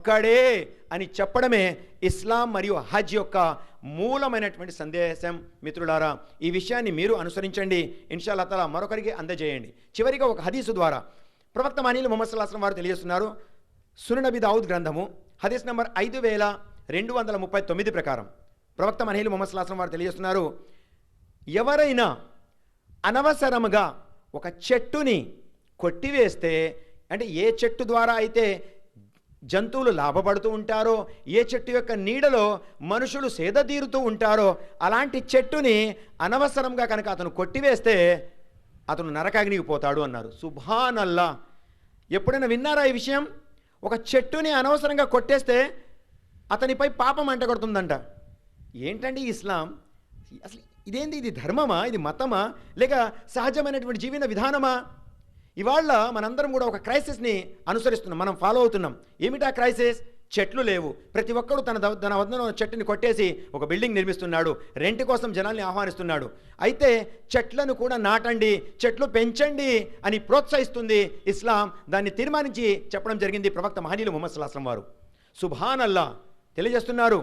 ఒక్కడే అని చెప్పడమే ఇస్లాం మరియు హజ్ యొక్క మూలమైనటువంటి సందేశం మిత్రులారా. ఈ విషయాన్ని మీరు అనుసరించండి. ఇన్షాల్లా తలా మరొకరికి అందజేయండి. చివరిగా ఒక హదీసు ద్వారా ప్రవక్త మనీలు మొహమ్మద్ సల్లాహం వారు తెలియజేస్తున్నారు. సునబి దావుద్ గ్రంథము హదీస్ నంబర్ ఐదు వేల రెండు వందల ముప్పై తొమ్మిది ప్రకారం. ప్రవక్త మనీలు మొహమ్మద్ సల్లాహం వారు తెలియజేస్తున్నారు. ఎవరైనా అనవసరముగా ఒక చెట్టుని కొట్టివేస్తే అంటే ఏ చెట్టు ద్వారా అయితే జంతువులు లాభపడుతూ ఉంటారో ఏ చెట్టు యొక్క నీడలో మనుషులు సేదతీరుతూ ఉంటారో అలాంటి చెట్టుని అనవసరంగా కనుక అతను కొట్టివేస్తే అతను నరకాగ్నికి పోతాడు అన్నారు. సుభానల్లా. ఎప్పుడైనా విన్నారా ఈ విషయం? ఒక చెట్టుని అనవసరంగా కొట్టేస్తే అతనిపై పాపం అంటగడుతుందంట ఏంటండి ఇస్లాం? అసలు ఇదేంది? ఇది ధర్మమా? ఇది మతమా? లేక సహజమైనటువంటి జీవన విధానమా? ఇవాళ మనందరం కూడా ఒక క్రైసిస్ని అనుసరిస్తున్నాం మనం ఫాలో అవుతున్నాం. ఏమిటా క్రైసిస్ చెట్లు లేవు. ప్రతి ఒక్కడు తన తన వద్ద ఉన్న చెట్టుని కొట్టేసి ఒక బిల్డింగ్ నిర్మిస్తున్నాడు. రెంట్ కోసం జనాల్ని ఆహ్వానిస్తున్నాడు. అయితే చెట్లను కూడా నాటండి చెట్లు పెంచండి అని ప్రోత్సహిస్తుంది ఇస్లాం. దాన్ని తీర్మానించి చెప్పడం జరిగింది ప్రవక్త మహనీయులు ముహమ్మద్ సల్లాహం వారు. సుభానల్లా తెలియజేస్తున్నారు.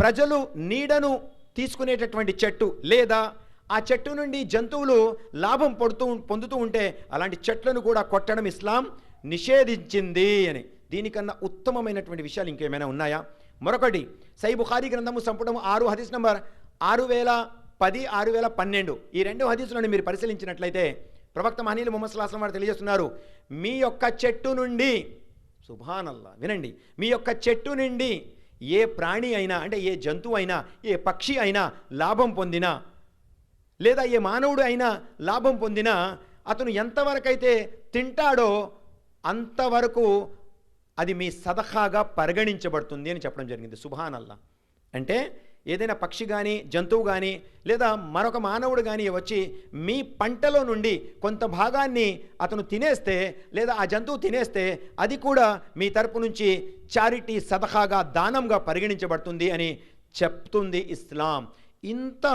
ప్రజలు నీడను తీసుకునేటటువంటి చెట్టు లేదా ఆ చెట్టు నుండి జంతువులు లాభం పడుతూ పొందుతూ ఉంటే అలాంటి చెట్లను కూడా కొట్టడం ఇస్లాం నిషేధించింది అని. దీనికన్నా ఉత్తమమైనటువంటి విషయాలు ఇంకేమైనా ఉన్నాయా? మరొకటి సై బుఖారీ గ్రంథము సంపుటము ఆరు హదీస్ నంబర్ ఆరు వేల పది ఆరు వేల పన్నెండు. ఈ రెండు హదీసులను మీరు పరిశీలించినట్లయితే ప్రవక్త మహనీయులు ముహమ్మద్ సల్లాహం వారు తెలియజేస్తున్నారు మీ యొక్క చెట్టు నుండి సుభానల్లా వినండి మీ యొక్క చెట్టు నుండి ఏ ప్రాణి అయినా అంటే ఏ జంతువు అయినా ఏ పక్షి అయినా లాభం పొందినా లేదా ఏ మానవుడు అయినా లాభం పొందినా అతను ఎంతవరకైతే తింటాడో అంతవరకు అది మీ సదహాగా పరిగణించబడుతుంది అని చెప్పడం జరిగింది. సుభానల్లా. అంటే ఏదైనా పక్షి కానీ జంతువు కానీ లేదా మరొక మానవుడు కానీ వచ్చి మీ పంటలో నుండి కొంత భాగాన్ని అతను తినేస్తే లేదా ఆ జంతువు తినేస్తే అది కూడా మీ తరపు నుంచి చారిటీ సదహాగా దానంగా పరిగణించబడుతుంది అని చెప్తుంది ఇస్లాం. ఇంత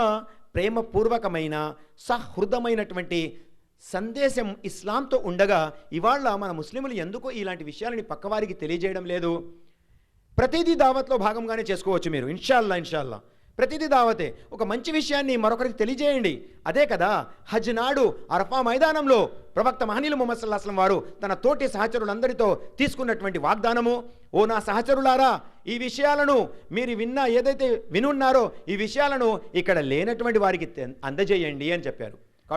ప్రేమపూర్వకమైన సహృదమైనటువంటి సందేశం ఇస్లాంతో ఉండగా ఇవాళ మన ముస్లింలు ఎందుకు ఇలాంటి విషయాలని పక్కవారికి తెలియజేయడం లేదు. ప్రతిదీ దావత్లో భాగంగానే చేసుకోవచ్చు మీరు. ఇన్షాల్లా ఇన్షాల్లా. ప్రతిదీ దావతే. ఒక మంచి విషయాన్ని మరొకరికి తెలియజేయండి. అదే కదా హజ్ నాడు అరఫా మైదానంలో ప్రవక్త మహనీలు ముహమ్మద్ సల్లాహం వారు తన తోటి సహచరులందరితో తీసుకున్నటువంటి వాగ్దానము. ఓ నా సహచరులారా ఈ విషయాలను మీరు విన్నా ఏదైతే వినున్నారో ఈ విషయాలను ఇక్కడ లేనటువంటి వారికి అందజేయండి అని చెప్పారు.